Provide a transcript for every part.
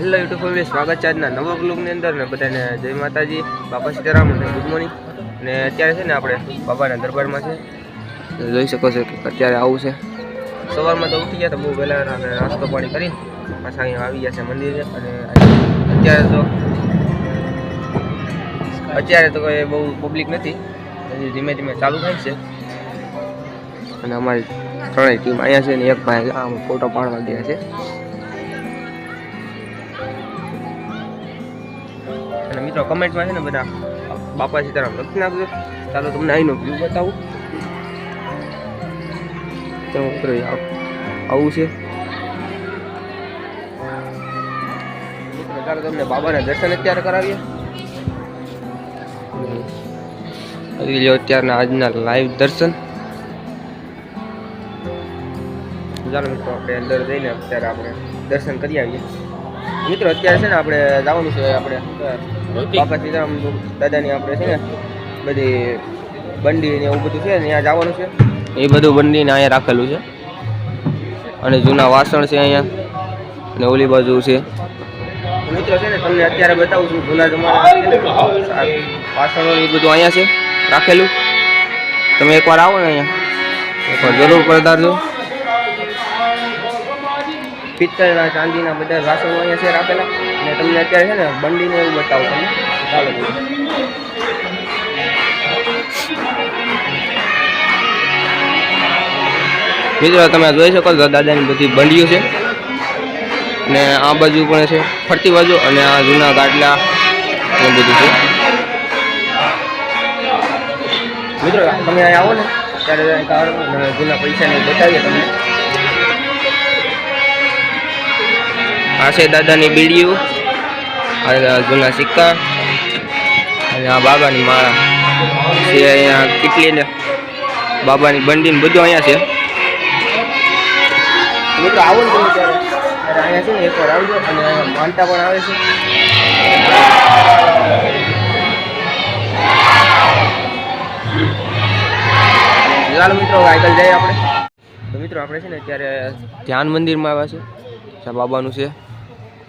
Hello YouTube family, સ્વાગત છે આજના નવા બ્લોગની અંદર ને બધાને જય માતાજી, બાપા સીતારામ અને ગુડ મોર્નિંગ. ને અત્યારે છે ને આપણે બાબાના દરબારમાં છે. જોઈ શકો છો કે અત્યારે આવું છે. સવારમાં તો ઉઠી ગયા તો બહુ વહેલા અને નાસ્તો પાણી કરી પાછા અહીંયા આવી ગયા છે મંદિરે અને અત્યારે તો અત્યારે તો કોઈ બહુ પબ્લિક નથી. હજી ધીમે ધીમે ચાલુ થાય છે. અને અમારી ત્રણેય ટીમ અહીંયા છે ને એક ભાઈ આમ ફોટો પાડવા ગયા છે. મિત્રો, કમેન્ટમાં છે ને બધા બાપા સીતારામ લખી નાખજો. ચાલો તમને અહીંનો વ્યૂ બતાવું. તો મિત્રો આવું છે. ચાલો તમને બાબાના દર્શન અત્યારે કરાવીએ. કરી લ્યો અત્યારના આજના લાઈવ દર્શન. ચાલો મિત્રો, આપણે અંદર જઈને અત્યારે આપણે દર્શન કરી આવીએ. મિત્રો અત્યારે છે ને આપણે જવાનું છે આપણે બાપા સીતારામ દાદાની આપણે છે ને બધી બંડી ને એવું બધું છે ને ત્યાં જવાનું છે. એ બધું બંડીને અહીંયા રાખેલું છે. અને જૂના વાસણ છે અહીંયા અને ઓલી બાજુ છે. મિત્રો છે ને તમને અત્યારે બતાવું છું જૂના જમાના વાસણો એ બધું અહીંયા છે રાખેલું. તમે એકવાર આવો ને અહીંયા. એકવાર જરૂર પધારજો પિત્તળના ચાંદીના બધા વાસણો અહીંયા છે રાખેલા અને તમને અત્યારે છે ને બંડીને એવું બતાવું તમને. ચાલો મિત્રો, તમે જોઈ શકો છો, દાદાની બધી બંડીઓ છે. ને આ બાજુ પણ છે, ફરતી બાજુ અને આ જૂના ગાટલા એ બધું છે. મિત્રો, તમે અહીંયા આવો ને. ત્યારે જૂના પૈસાને બતાવીએ તમને. આ છે દાદાની બીડીયું આ જૂના સિક્કા, અને આ બાબાની માળા. છે અહીંયા કેટલી બાબાની બંડી ને બધું અહીંયા છે. મિત્રો, આવો આવજો માનતા પણ આવે છે. ચાલો મિત્રો આગળ જઈએ આપણે. મિત્રો, આપણે છે ને અત્યારે ધ્યાન મંદિરમાં આવ્યા છે બાબાનું છે.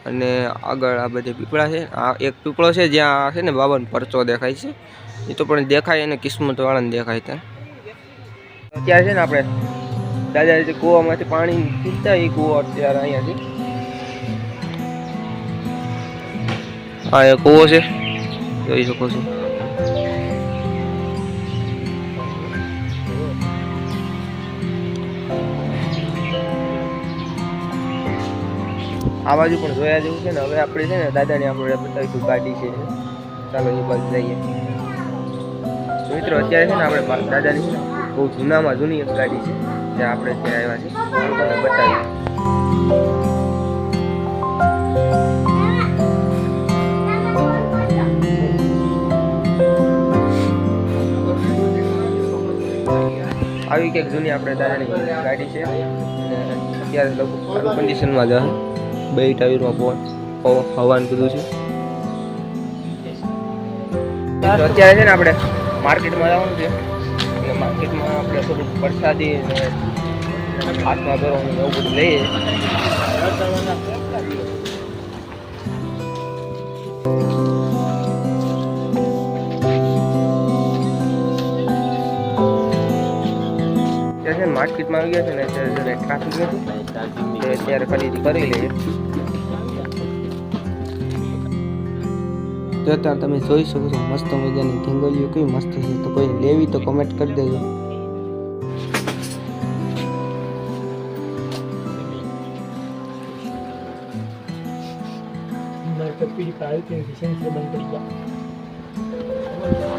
અને આગળ આ બધી પીપળા છે. આ એક પીપળો છે જ્યાં છે ને બાબાનો પરચો દેખાય છે. એ તો પણ દેખાય અને કિસ્મતવાળાને દેખાય ત્યાં. અત્યારે છે ને આપણે દાદા જે કૂવામાંથી પાણી પીતા એ કૂવો અત્યારે અહીંયા છે હા એ કૂવો છે. જોઈ શકો છો. આ બાજુ પણ જોયા જેવું છે ને, હવે આપણે છે ને દાદાને આપણે બતાવીશું ગાડી છે. ચાલો એ બાજુ જઈએ. મિત્રો, અત્યારે છે ને આપણે દાદાની છે બહુ જૂનામાં જૂની એક ગાડી છે, જે આપણે ત્યાં આવ્યા છે બતાવીએ. આવી કંઈક જૂની આપણે દાદાની ગાડી છે. અને અત્યારે સારું કન્ડિશનમાં જ. બે ટાયરમાં પવન હવાનું બધું છે. અત્યારે છે ને આપણે માર્કેટમાં જવાનું છે. એટલે માર્કેટમાં આપણે થોડુંક વરસાદી હાથમાં ભરવાનું એવું બધું લઈએ. Thank છે માર્કેટમાં આવી ગયા છે ને અત્યારે જરા ટ્રાફિક નથી તો અત્યારે ખરીદી કરી લઈએ. જો અત્યારે તમે જોઈ શકો છો મસ્ત મજાની ઢીંગલીઓ કેવી મસ્ત છે. તો કોઈ લેવી તો કમેન્ટ કરી દેજો.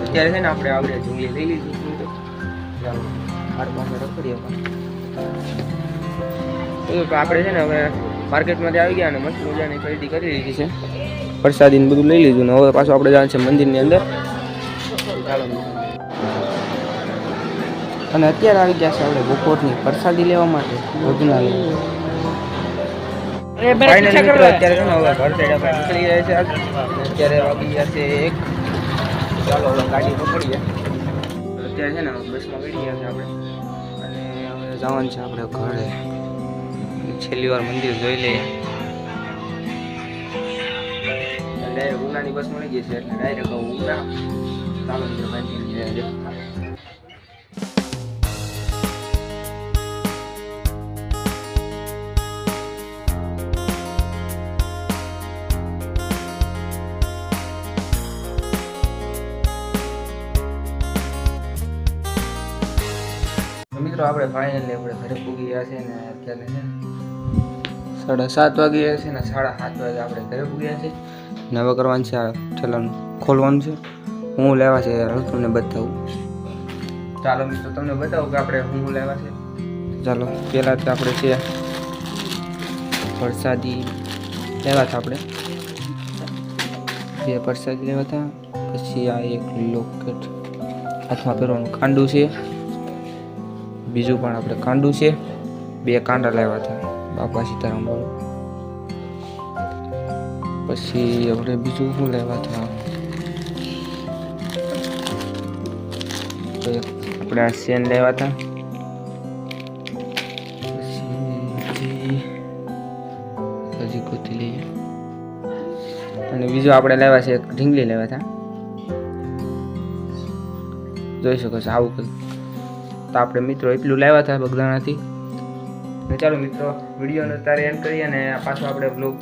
અત્યારે છે ને આપણે આવડે જુંગલી લઈ લીધી. પાસે રખડીએ તો આપણે છે ને હવે માર્કેટમાંથી આવી ગયા અને મસ્ત મજાની ખરીદી કરી લીધી છે. પ્રસાદી બધું લઈ લીધું ને હવે પાછું આપણે જવાનું છે મંદિરની અંદર. અને અત્યારે આવી ગયા છે આપણે બપોરની પ્રસાદી લેવા માટે ભોજનાલય. ફાઇનલ મિત્રો અત્યારે છે ને હવે ઘર સાઈડ આપણે નીકળી રહ્યા છે અત્યારે વાગી ગયા છે એક. ચાલો હવે ગાડી પકડીએ. અત્યારે છે ને બસમાં બેઠી ગયા છે આપણે. અને હવે જવાનું છે આપણે ઘરે. છેલ્લી વાર મંદિર જોઈ લઈએ. ડાયરેક્ટ ઉનાની બસ મળી ગઈ છે એટલે ડાયરેક્ટ ઉના. ચાલો મિત્રો કન્ટિન્યુ મિત્રો આપણે ફાઇનલી આપણે ઘરે પૂગી ગયા છે ને અત્યારે છે સાડા સાત વાગી ગયા છે ને સાડા સાત વાગે આપણે ઘરે પૂગ્યા છે ને હવે કરવાનું છે આ ઠેલાનું ખોલવાનું છે. હું લેવા છે યાર તમને બતાવું. ચાલો મિત્રો, તમને બતાવું કે આપણે હું લેવા છે. ચાલો, પહેલાં તો આપણે છે વરસાદી લેવા હતા આપણે. બે વરસાદી લેવા હતા, પછી આ એક લોકેટ હાથમાં પહેરવાનું કાંડું છે. બીજું પણ આપણે કાંડું છે. બે કાંડા લાવ્યા હતા. બાપા સીતારામ વાળું પછી આપણે બીજું શું લેવા હતા? આપણે આ સેન લેવા હતા. હજી લઈએ અને બીજું આપણે લેવા છે એક ઢીંગલી લેવા હતા. જોઈ શકો છો આવું કંઈક તો આપણે મિત્રો એટલું લાવ્યા હતા બગદાણાથી. ને ચાલો મિત્રો, વિડીયોને તારે એન્ડ કરીએ અને પાછો આપણે બ્લોગ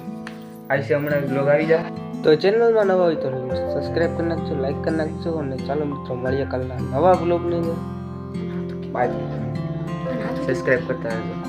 આવશે હમણાં બ્લોગ આવી જાય તો ચેનલમાં નવા હોય તો સબસ્ક્રાઈબ કરી નાખજો લાઈક કરી નાખજો અને ચાલો મિત્રો, મળીએ કાલના નવા બ્લોગની બાય સબસ્ક્રાઈબ કરતા રહેજો.